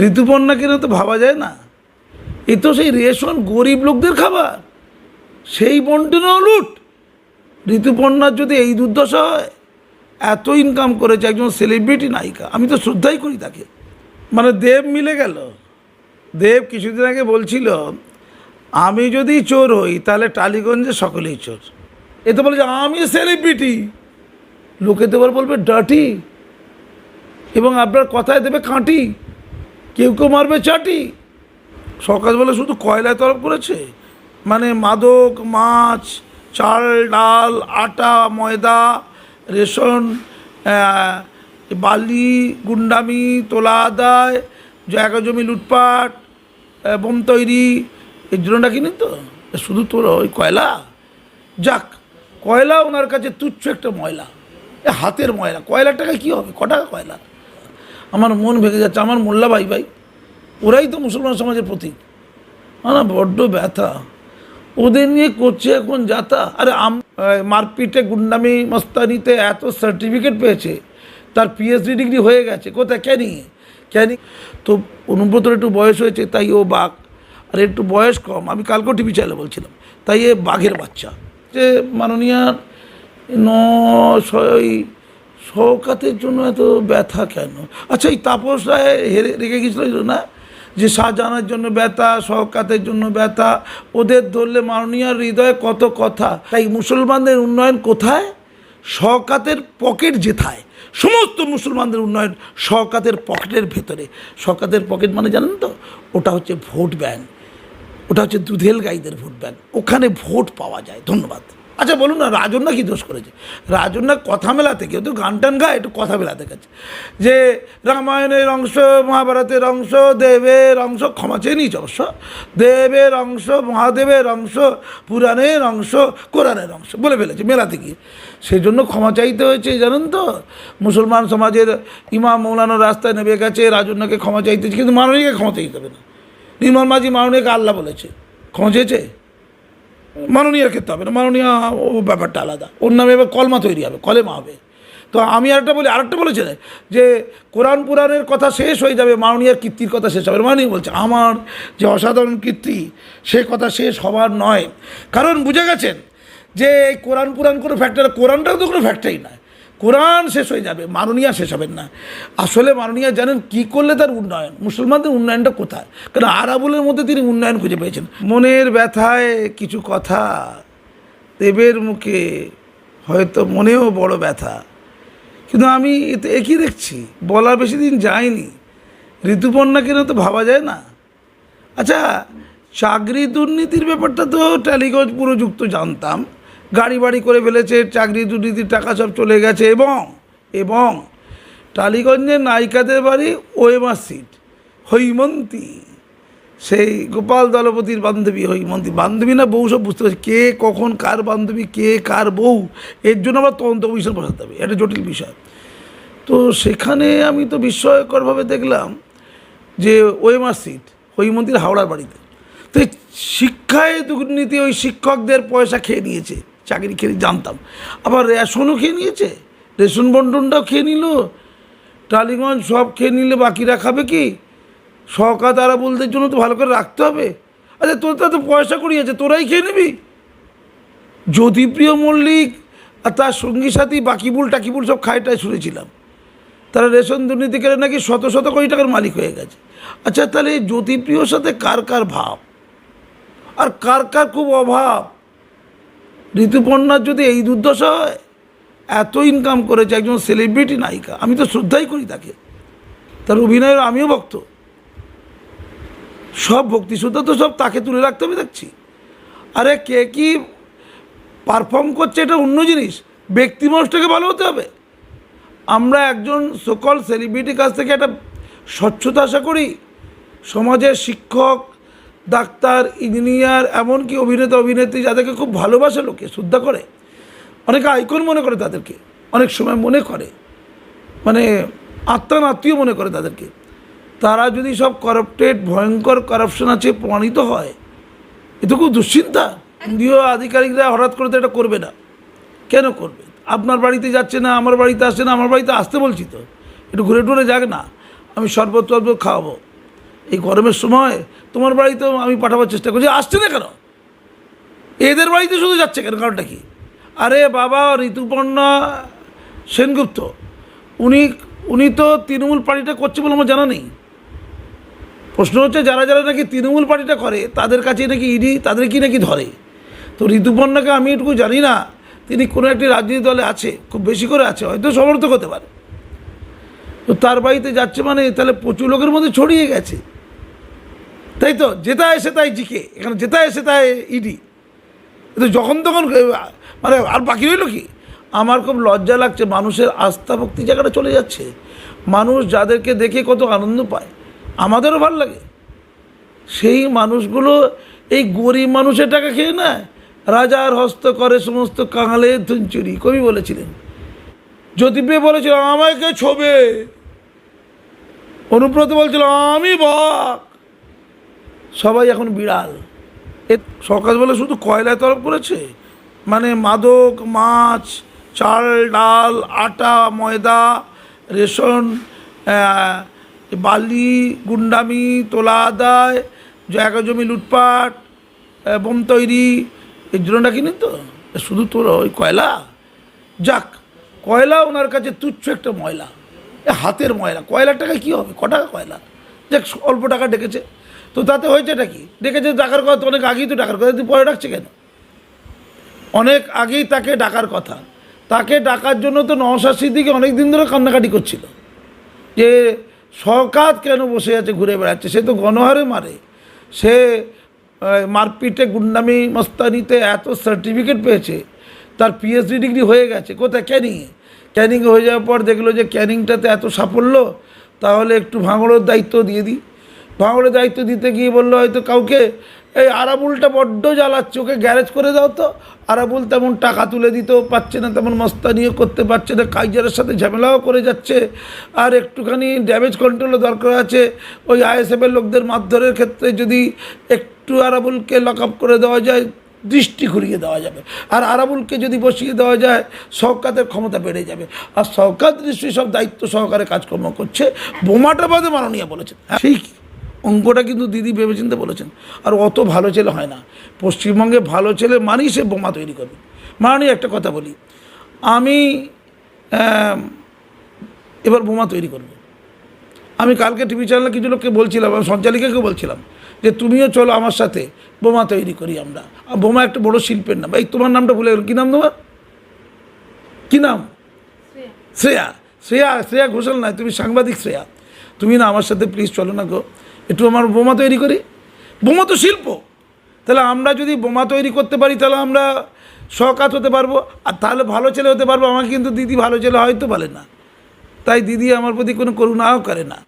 ঋতুপর্ণা কিনে তো ভাবা যায় না। এ তো সেই রেশন গরিব লোকদের খাবার। সেই বন্টনেও লুট। ঋতুপর্ণার যদি এই দুর্দশা হয়, এত ইনকাম করেছে একজন সেলিব্রিটি নায়িকা। আমি তো শ্রদ্ধাই করি তাকে। মানে দেব মিলে গেল। দেব কিছুদিন আগে বলছিল, আমি যদি চোর হই, তাহলে টালিগঞ্জে সকলেই চোর। এ তো বলে যে, আমি সেলিব্রিটি লোকে তো বলবে, ডাটি। এবং আপনার কথায় দেবে কাঁটি। কেউ কেউ মারবে চাটি। সকাল বলে শুধু কয়লায় তরফ করেছে? মানে মাদক, মাছ, চাল, ডাল, আটা, ময়দা, রেশন বালি, গুন্ডামি, তোলা আদায়, জায়গা জমি লুটপাট বোম তৈরি। এর জন্য কিনি তো শুধু তোর ওই কয়লা? যাক, কয়লা ওনার কাছে তুচ্ছ একটা ময়লা। হাতের ময়লা। কয়লার টাকা কী হবে? ক টাকা কয়লা? আমার মন ভেঙে যাচ্ছে, আমার মোল্লা ভাই ভাই, ওরাই তো মুসলমান সমাজের প্রতীক। না বড্ড ব্যথা। ওদের নিয়ে করছে এখন যাতা। আরে আম মারপিটে, গুন্ডামি, মস্তানিতে এত সার্টিফিকেট পেয়েছে। তার পিএইচডি ডিগ্রি হয়ে গেছে। কোথায়? ক্যানি ক্যানি তো অনুব্রতর একটু বয়স হয়েছে, তাই ও বাঘ। আর একটু বয়স কম। আমি কালকেও টিভি চ্যানেলে বলছিলাম। তাই এ বাঘের বাচ্চা। যে মাননীয় ন ওই শওকাতের জন্য এত ব্যথা কেন? আচ্ছা এই তাপস রায় হেরে রেখে গেছিল না? যে শাহজাহানের জন্য ব্যথা, শওকাতের জন্য ব্যথা, ওদের ধরলে মাননীয় হৃদয়ে কত কথা? তাই মুসলমানদের উন্নয়ন কোথায়? শওকাতের পকেট যেথায়? সমস্ত মুসলমানদের উন্নয়ন শওকাতের পকেটের ভেতরে। শওকাতের পকেট মানে জানেন তো? ওটা হচ্ছে ভোট ব্যাংক। ওটা হচ্ছে দুধেল গাইদের ভোট ব্যাংক। ওখানে ভোট পাওয়া যায়। ধন্যবাদ। আচ্ছা বলুন না রাজন্যা কি দোষ করেছে? রাজন্যা কথা মেলাতে কেউ তো গান টান গায় একটু কথা মেলাতে গেছে। যে রামায়ণের অংশ মহাভারতের অংশ দেবের অংশ ক্ষমা চেয়ে নিয়েছে অবশ্য। দেবের অংশ মহাদেবের অংশ পুরাণের অংশ কোরআনের অংশ বলে ফেলেছে মেলাতে গিয়ে। সেই জন্য ক্ষমা চাইতে হয়েছে জানেন তো? মুসলমান সমাজের ইমাম মৌলানোর রাস্তায় নেমে গেছে রাজন্যাকে ক্ষমা চাইতে হয়েছে, কিন্তু মাননীয়কে ক্ষমা চাইতে হবে না। নির্মল মাঝি মাননীয়কে আল্লাহ বলেছে। ক্ষমা চেয়েছে? মাননীয়ার ক্ষেত্রে হবে না, মাননীয় ও ব্যাপারটা আলাদা। ওর নামে এবার কলমা তৈরি হবে, কলেমা হবে। তো আমি আরেকটা বলি, আরেকটা বলেছে যে কোরআন পুরাণের কথা শেষ হয়ে যাবে, মাননীয়ার কীর্তির কথা শেষ হবে। মাননীয় বলছে, আমার যে অসাধারণ কীর্তি, সে কথা শেষ হবার নয়। কারণ বুঝে গেছেন যে, এই কোরআন পুরাণ কোনো ফ্যাক্টরি কোরআনটাও তো কোনো ফ্যাক্টরি নয়। কোরআন শেষ হয়ে যাবে, মাননীয়া শেষ হবেন না। আসলে মাননীয়া জানেন কি করলে তার উন্নয়ন? মুসলমানদের উন্নয়নটা কোথায়? কারণ আরাবুলের মধ্যে তিনি উন্নয়ন খুঁজে পেয়েছেন। মনের ব্যথায় কিছু কথা দেবের মুখে, হয়তো মনেও বড় ব্যথা। কিন্তু আমি এতে একই দেখছি, বলা বেশি দিন যায়নি। ঋতুপর্ণা কেন তো ভাবা যায় না? আচ্ছা চাকরি দুর্নীতির ব্যাপারটা তো টালিগঞ্জ পুরো যুক্ত জানতাম। গাড়ি বাড়ি করে ফেলেছে, চাকরি দুর্নীতির টাকা সব চলে গেছে এবং এবং টালিগঞ্জের নায়িকাদের বাড়ি ওয়েমার সিট, হৈমন্তী। সেই গোপাল দলপতির বান্ধবী, হৈমন্তী। বান্ধবী না বউ সব বুঝতে পারছি। কে, কখন, কার বান্ধবী, কে, কার বউ, এর জন্য আবার তদন্ত কমিশন বসাতে হবে। এটা জটিল বিষয়। তো সেখানে আমি তো বিস্ময়করভাবে দেখলাম যে ওয়েমার সিট, হৈমন্তীর হাওড়ার বাড়িতে। তো শিক্ষায় দুর্নীতি ওই শিক্ষকদের পয়সা খেয়ে নিয়েছে। চাকরি খেয়ে জানতাম। আবার রেশনও খেয়ে নিয়েছে। রেশন বন্টনটাও খেয়ে নিল। টালিগঞ্জ সব খেয়ে নিলে বাকিরা খাবে কি? সকা তারা বলতে জন্য তো ভালো করে রাখতে হবে। আচ্ছা তোর তো পয়সা করি আছে, তোরাই খেয়ে নিবি? জ্যোতিপ্রিয় মল্লিক আর তার সঙ্গী সাথী বাকি বাকিবুল টাকিবুল সব খায়টায় শুনেছিলাম। তারা রেশন দুর্নীতি করে নাকি শত শত কোটি টাকার মালিক হয়ে গেছে। আচ্ছা তাহলে জ্যোতিপ্রিয়র সাথে কার কার ভাব? আর কার কার খুব অভাব? ঋতুপর্ণার যদি এই দুর্দশা হয় এত ইনকাম করেছে, একজন সেলিব্রিটি নায়িকা, আমি তো শ্রদ্ধাই করি তাকে। তার অভিনয়ের আমিও ভক্ত। সব ভক্তি শ্রদ্ধা তো সব তাকে তুলে রাখতে হবে, দেখছি। আরে কে কি পারফর্ম করছে এটা অন্য জিনিস। ব্যক্তি মানুষটাকে ভালো হতে হবে। আমরা একজন সকল সেলিব্রিটির কাছ থেকে একটা স্বচ্ছতা আশা করি। সমাজের শিক্ষক ডাক্তার, ইঞ্জিনিয়ার, এমনকি অভিনেতা, অভিনেত্রী যাদেরকে খুব ভালোবাসে লোকে, শ্রদ্ধা করে। অনেকে আইকন মনে করে তাদেরকে, অনেক সময় মনে করে। মানে আত্মা আত্মীয় মনে করে তাদেরকে। তারা যদি সব করাপ্টেড ভয়ঙ্কর কারাপশন আছে প্রমাণিত হয় এ তো খুব দুশ্চিন্তা। কেন্দ্রীয় আধিকারিকরা হঠাৎ করে তো এটা করবে না। কেন করবে? আপনার বাড়িতে যাচ্ছে না, আমার বাড়িতে আসছে না, আমার বাড়িতে আসতে বলছি তো। একটু ঘুরে টুরে যাক না। আমি শরবত টরবত খাওয়াবো। গরমের সময় তোমার বাড়িতেও আমি পাঠাবার চেষ্টা করছি, আসছে না কেন? এদের বাড়িতে শুধু যাচ্ছে কেন? কারণটা কি? আরে বাবা, ঋতুপর্ণা সেনগুপ্ত, উনি উনি তো তৃণমূল পার্টিটা করছে বলে আমার জানা নেই। প্রশ্ন হচ্ছে, যারা যারা নাকি তৃণমূল পার্টিটা করে, তাদের কাছে নাকি ইডি তাদের কি নাকি ধরে? তো ঋতুপর্ণাকে আমি এটুকু জানি না, তিনি কোনো একটি রাজনীতি দলে আছে, খুব বেশি করে আছে, হয়তো সমর্থক হতে পারে। তো তার বাড়িতে যাচ্ছে মানে তাহলে প্রচুর লোকের মধ্যে ছড়িয়ে গেছে। তাই তো? যেটা এসে তাই জিকে। এখানে যেটা এসে তাই ইডি। তো যখন তখন মানে আর বাকি রইল কি? আমার খুব লজ্জা লাগছে, মানুষের আস্থা ভক্তি জায়গাটা চলে যাচ্ছে। মানুষ যাদেরকে দেখে কত আনন্দ পায়, আমাদেরও ভালো লাগে। সেই মানুষগুলো এই গরিব মানুষের টাকা খেয়ে নেয়। রাজার হস্ত করে সমস্ত কাঙালের ধুঞ্চুরি কবি বলেছিলেন। জ্যোতিপ্রিয় বলেছিল, আমাকে ছবে। অনুব্রত বলছিল, আমি বাঘ সবাই এখন বিড়াল। এ সকালবেলা শুধু কয়লায় তরফ করেছে? মানে মাদক, মাছ, চাল, ডাল, আটা, ময়দা, রেশন বালি, গুন্ডামি, তোলা আদায়, জায়গা জমি লুটপাট বোম তৈরি। এর জন্য ডাকিনি তো? শুধু তোর ওই কয়লা? যাক, কয়লা ওনার কাছে তুচ্ছ একটা ময়লা। হাতের ময়লা। কয়লার টাকা কী হবে? ক টাকা কয়লা? যাক, অল্প টাকা ডেকেছে। তো তাতে হয়েছেটা কি? ডেকেছে ডাকার কথা অনেক আগেই তো ডাকার কথা তুই পরে ডাকছে কেন? অনেক আগেই তাকে ডাকার কথা। তাকে ডাকার জন্য তো নওশাদ সিদ্দিকে অনেক দিন ধরে কান্নাকাটি করছিল। যে শকাত কেন বসে আছে ঘুরে বেড়াচ্ছে? সে তো গণহারে মারে। সে মারপিটে গুন্ডামি মস্তানিতে এত সার্টিফিকেট পেয়েছে। তার পিএইচডি ডিগ্রি হয়ে গেছে। কোথায়? ক্যানিংয়ে। ক্যানিং হয়ে যাওয়ার পর দেখল যে ক্যানিংটাতে এত সাফল্য, তাহলে একটু ভাঙড়ের দায়িত্ব দিয়ে দিই। ভাঙড়ের দায়িত্ব দিতে গিয়ে বলল হয়তো কাউকে এই আরাবুলটা বড্ড জ্বালাচ্ছে ওকে গ্যারেজ করে দাও তো। আরাবুল তেমন টাকা তুলে দিতেও পারছে না তেমন মস্তানিও করতে পারছে না কাইজারের সাথে ঝামেলাও করে যাচ্ছে। আর একটুখানি ড্যামেজ কন্ট্রোলও দরকার আছে। ওই আইএসএফের লোকদের মারধরের ক্ষেত্রে যদি একটু আরাবুলকে লক আপ করে দেওয়া যায় দৃষ্টি ঘুরিয়ে দেওয়া যাবে। আর আরাবুলকে যদি বসিয়ে দেওয়া যায় সরকারের ক্ষমতা বেড়ে যাবে। আর সরকার নিশ্চয়ই সব দায়িত্ব সহকারে কাজকর্ম করছে। বোমাটা বাদে মাননীয় বলেছেন। হ্যাঁ, সেই অঙ্কটা কিন্তু দিদি ভেবেচিন্তে বলেছেন। আর অত ভালো ছেলে হয় না। পশ্চিমবঙ্গে ভালো ছেলে মানেই সে বোমা তৈরি করবে। মাননীয় একটা কথা বলি। আমি এবার বোমা তৈরি করব। আমি কালকে টিভি চ্যানেলে কিছু লোককে বলছিলাম আমি সঞ্চালিকাকে বলছিলাম যে তুমিও চলো আমার সাথে বোমা তৈরি করি আমরা। আর বোমা একটা বড় শিল্পের নাম। এই তোমার নামটা ভুলে গেল কী নাম তোমার? কী নাম? শ্রেয়া। শ্রেয়া। শ্রেয়া ঘোষাল নয় তুমি সাংবাদিক শ্রেয়া। তুমি না আমার সাথে প্লিজ চলো না গো। একটু আমার বোমা তৈরি করি। বোমা তো শিল্প। তাহলে আমরা যদি বোমা তৈরি করতে পারি, তাহলে আমরা সকাত হতে পারব। আর তাহলে ভালো ছেলে হতে পারব। আমাকে কিন্তু দিদি ভালো ছেলে হয়তো বলে না। তাই দিদি আমার প্রতি কোনো করুণাও করে না।